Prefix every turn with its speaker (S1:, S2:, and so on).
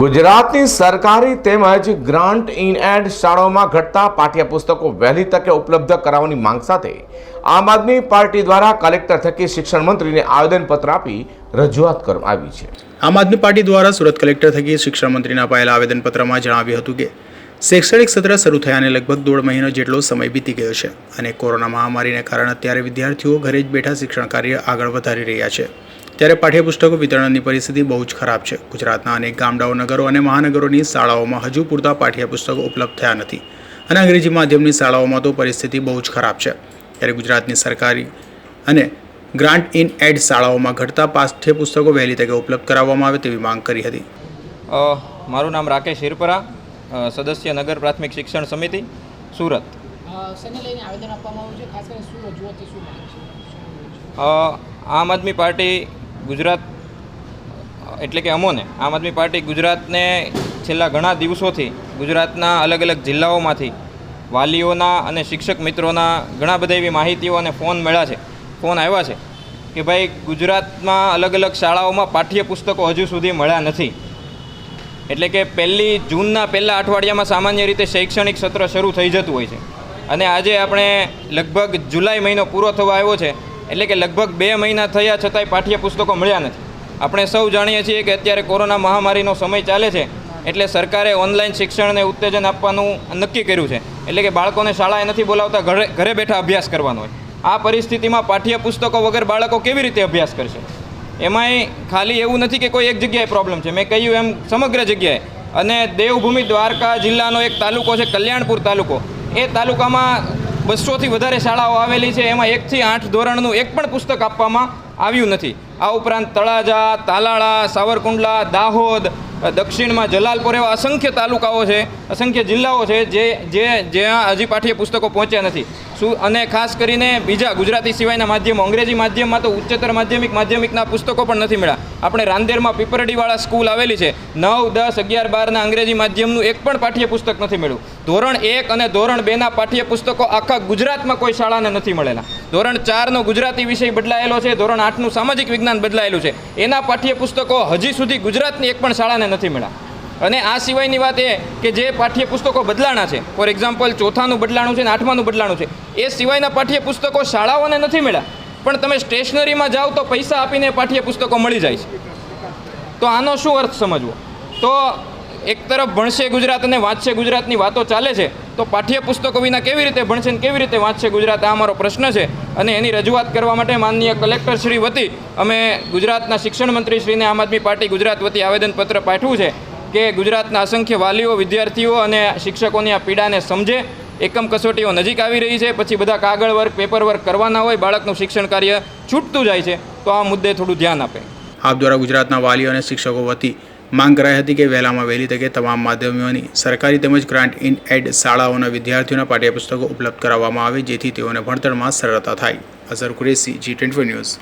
S1: ગુજરાતની સરકારી તેમજ ગ્રાન્ટ ઇન એડ શાળાઓમાં ઘટતા પાઠ્યપુસ્તકો વહેલી તકે ઉપલબ્ધ કરાવવાની માંગ સાથે આમ આદમી પાર્ટી દ્વારા કલેક્ટર થકી શિક્ષણ મંત્રીને આવેદનપત્ર આપી રજૂઆત કરવામાં આવી છે.
S2: આમ આદમી પાર્ટી દ્વારા સુરત કલેક્ટર થકી શિક્ષણ મંત્રીને અપાયેલા આવેદનપત્રમાં જણાવ્યું હતું કે, શૈક્ષણિક સત્ર શરૂ થયાને લગભગ દોઢ મહિનો જેટલો સમય બીતી ગયો છે અને કોરોના મહામારીને કારણે અત્યારે વિદ્યાર્થીઓ ઘરે જ બેઠા શિક્ષણ કાર્ય આગળ વધારી રહ્યા છે. ત્યારે પાઠ્યપુસ્તકો વિતરણની પરિસ્થિતિ બહુ જ ખરાબ છે. ગુજરાતના અનેક ગામડાઓ નગરો અને મહાનગરોની શાળાઓમાં હજુ પૂરતા પાઠ્યપુસ્તકો ઉપલબ્ધ થયા નથી અને અંગ્રેજી માધ્યમની શાળાઓમાં તો પરિસ્થિતિ બહુ જ ખરાબ છે. ત્યારે ગુજરાતની સરકારી અને ગ્રાન્ટ ઇન એડ શાળાઓમાં ઘટતા પાઠ્યપુસ્તકો વહેલી તકે ઉપલબ્ધ કરાવવામાં આવે તેવી માંગ કરી હતી.
S3: મારું નામ રાકેશ હિરપરા સદસ્ય નગર પ્રાથમિક શિક્ષણ સમિતિ સુરત. આમ આદમી પાર્ટી ગુજરાત, એટલે કે અમોને, આમ આદમી પાર્ટી ગુજરાતને છેલ્લા ઘણા દિવસોથી ગુજરાતના અલગ અલગ જિલ્લાઓમાંથી વાલીઓના અને શિક્ષક મિત્રોના ઘણા બધા એવી માહિતીઓ અને ફોન મળ્યા છે, ફોન આવ્યા છે કે ભાઈ ગુજરાતમાં અલગ અલગ શાળાઓમાં પાઠ્યપુસ્તકો હજુ સુધી મળ્યા નથી. એટલે કે પહેલી જૂનના પહેલાં અઠવાડિયામાં સામાન્ય રીતે શૈક્ષણિક સત્ર શરૂ થઈ જતું હોય છે. અને આજે આપણે લગભગ જુલાઈ મહિનો પૂરો થવા આવ્યો છે. એટલે કે લગભગ બે મહિના થયા છતાંય પાઠ્યપુસ્તકો મળ્યા નથી. આપણે સૌ જાણીએ છીએ કે અત્યારે કોરોના મહામારીનો સમય ચાલે છે, એટલે સરકારે ઓનલાઈન શિક્ષણને ઉત્તેજન આપવાનું નક્કી કર્યું છે. એટલે કે બાળકોને શાળાએ નથી બોલાવતા, ઘરે ઘરે બેઠા અભ્યાસ કરવાનો હોય. આ પરિસ્થિતિમાં પાઠ્યપુસ્તકો વગર બાળકો કેવી રીતે અભ્યાસ કરશે? એમાંય ખાલી એવું નથી કે કોઈ એક જગ્યાએ પ્રોબ્લેમ છે. મેં કહ્યું એમ સમગ્ર જગ્યાએ. અને દેવભૂમિ દ્વારકા જિલ્લાનો એક તાલુકો છે, કલ્યાણપુર તાલુકો. એ તાલુકામાં બસોથી વધારે શાળાઓ આવેલી છે. એમાં એકથી આઠ ધોરણનું એક પણ પુસ્તક આપવામાં આવ્યું નથી. આ ઉપરાંત તળાજા, તાલાળા, સાવરકુંડલા, દાહોદ, દક્ષિણમાં જલાલપુર એવા અસંખ્ય તાલુકાઓ છે, અસંખ્ય જિલ્લાઓ છે જે જે, જ્યાં હજી પાઠ્યપુસ્તકો પહોંચ્યા નથી. શું અને ખાસ કરીને બીજા ગુજરાતી સિવાયના માધ્યમો, અંગ્રેજી માધ્યમમાં તો ઉચ્ચતર માધ્યમિક, માધ્યમિકના પુસ્તકો પણ નથી મળ્યા. આપણે રાંદેરમાં પીપરડીવાળા સ્કૂલ આવેલી છે. નવ, દસ, અગિયાર, બારના અંગ્રેજી માધ્યમનું એક પણ પાઠ્યપુસ્તક નથી મળ્યું. ધોરણ એક અને ધોરણ બેના પાઠ્યપુસ્તકો આખા ગુજરાતમાં કોઈ શાળાને નથી મળેલા. ધોરણ ચારનો ગુજરાતી વિષય બદલાયેલો છે. ધોરણ આઠનું સામાજિક વિજ્ઞાન બદલાયેલું છે. એના પાઠ્યપુસ્તકો હજી સુધી ગુજરાતની એક પણ શાળાને નથી મળ્યા. અને આ સિવાયની વાત એ કે જે પાઠ્યપુસ્તકો બદલાણા છે ફોર એક્ઝામ્પલ ચોથાનું બદલાણું છે ને આઠમાનું બદલાણું છે, એ સિવાયના પાઠ્યપુસ્તકો શાળાઓને નથી મળ્યા. પણ તમે સ્ટેશનરીમાં જાઓ તો પૈસા આપીને પાઠ્યપુસ્તકો મળી જાય છે. તો આનો શું અર્થ સમજવો? તો એક તરફ ભણશે ગુજરાત અને વાંચશે ગુજરાતની વાતો ચાલે છે, તો પાઠ્યપુસ્તકો વિના કેવી રીતે ભણશે ને કેવી રીતે વાંચશે ગુજરાત? આ અમારો પ્રશ્ન છે. અને એની રજૂઆત કરવા માટે માનનીય કલેક્ટર શ્રી વતી અમે ગુજરાતના શિક્ષણ મંત્રી શ્રીને આમ આદમી પાર્ટી ગુજરાત વતી આવેદનપત્ર પાઠવ્યું છે. કે ગુજરાતના અસંખ્ય વાલીઓ, વિદ્યાર્થીઓ અને શિક્ષકોની આ પીડાને સમજે, એકમ કસોટીઓ નજીક આવી રહી છે, પછી બધા કાગળ વર્ક પેપર વર્ક કરવાના હોય, બાળકનું શિક્ષણ કાર્ય છૂટતું જાય છે, તો આ મુદ્દે થોડું ધ્યાન આપે.
S2: આપ દ્વારા ગુજરાતના વાલીઓ અને શિક્ષકો વતી માંગ કરાઈ હતી કે વહેલામાં વહેલી તકે તમામ માધ્યમોની સરકારી તેમજ ગ્રાન્ટ ઇન એડ શાળાઓના વિદ્યાર્થીઓના પાઠ્યપુસ્તકો ઉપલબ્ધ કરાવવામાં આવે, જેથી તેઓને ભણતરમાં સરળતા થાય. Azhar Qureshi ji twenty news